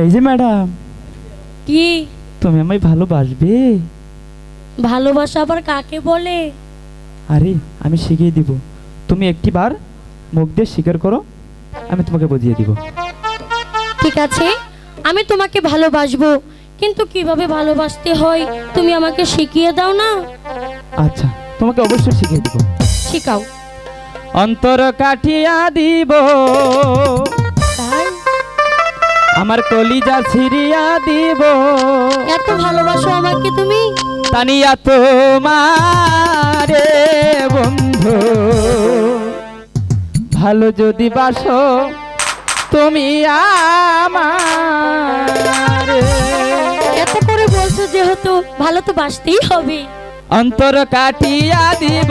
এই যে ম্যাডাম কি? তুমি আমায় ভালোবাসবে? ভালোবাসা আবার কাকে বলে? আরে আমি শিখিয়ে দিব। তুমি একটি বার মুখ দিয়ে স্বীকার করো আমি তোমাকে বুঝিয়ে দিব। ঠিক আছে আমি তোমাকে ভালোবাসবো কিন্তু কীভাবে ভালোবাসতে হয় তুমি আমাকে শিখিয়ে দাও না? আচ্ছা তোমাকে অবশ্যই শিখিয়ে দিব। শিখাও। অন্তর কাঠিয়া দিব। আমার কলিজা ছিড়িয়া দিব। এত ভালোবাসো আমাকে তুমি? তানিয়া তোমারে বন্ধু। ভালো যদি বাসো তুমি আমার। এত করে বলছো যেহেতু ভালো তো বাসতেই হবে। অন্তর কাটিয়া দিব।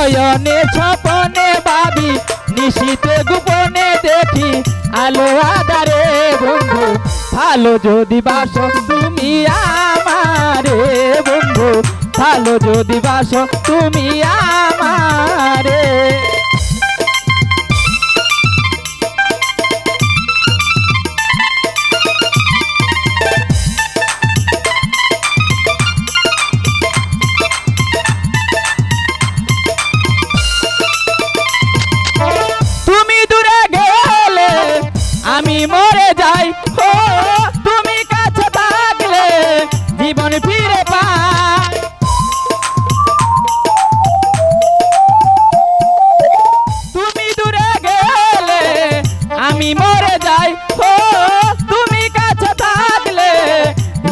শয়নে ছপনে ভাবি, নিশীতে গোপনে দেখি আলো আদারে বন্ধু। ভালো যদি বাসো তুমি আমারে বন্ধু, ভালো যদি বাসো তুমি আমারে।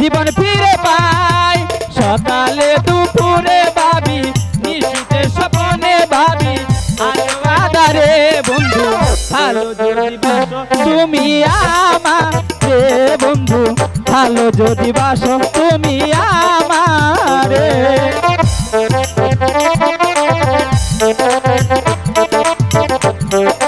জীবন ফিরে পাই। সকালে, দুপুরে ভাবি, নিশীতে স্বপনে ভাবি। আলো আদারে বন্ধু, ভালো যদি বাসো, তুমি আমারে। বন্ধু, ভালো যদি বাসো, তুমি আমারে। তোমার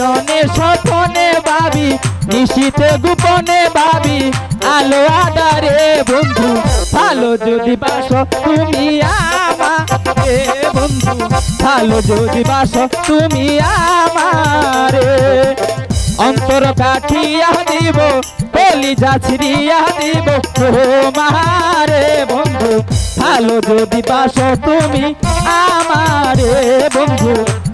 শয়নে স্বপনে ভাবি নিশীতে গোপনে ভাবি, আলো আদারে বন্ধু, ভালো যদি বাসো তুমি আমারে, বন্ধু, ভালো যদি বাসো তুমি আমারে। অন্তর কাঠিয়া দিব, কলিজা ছিড়িয়া দিব তোমারে বন্ধু, ভালো যদি বাসো তুমি আমারে, বন্ধু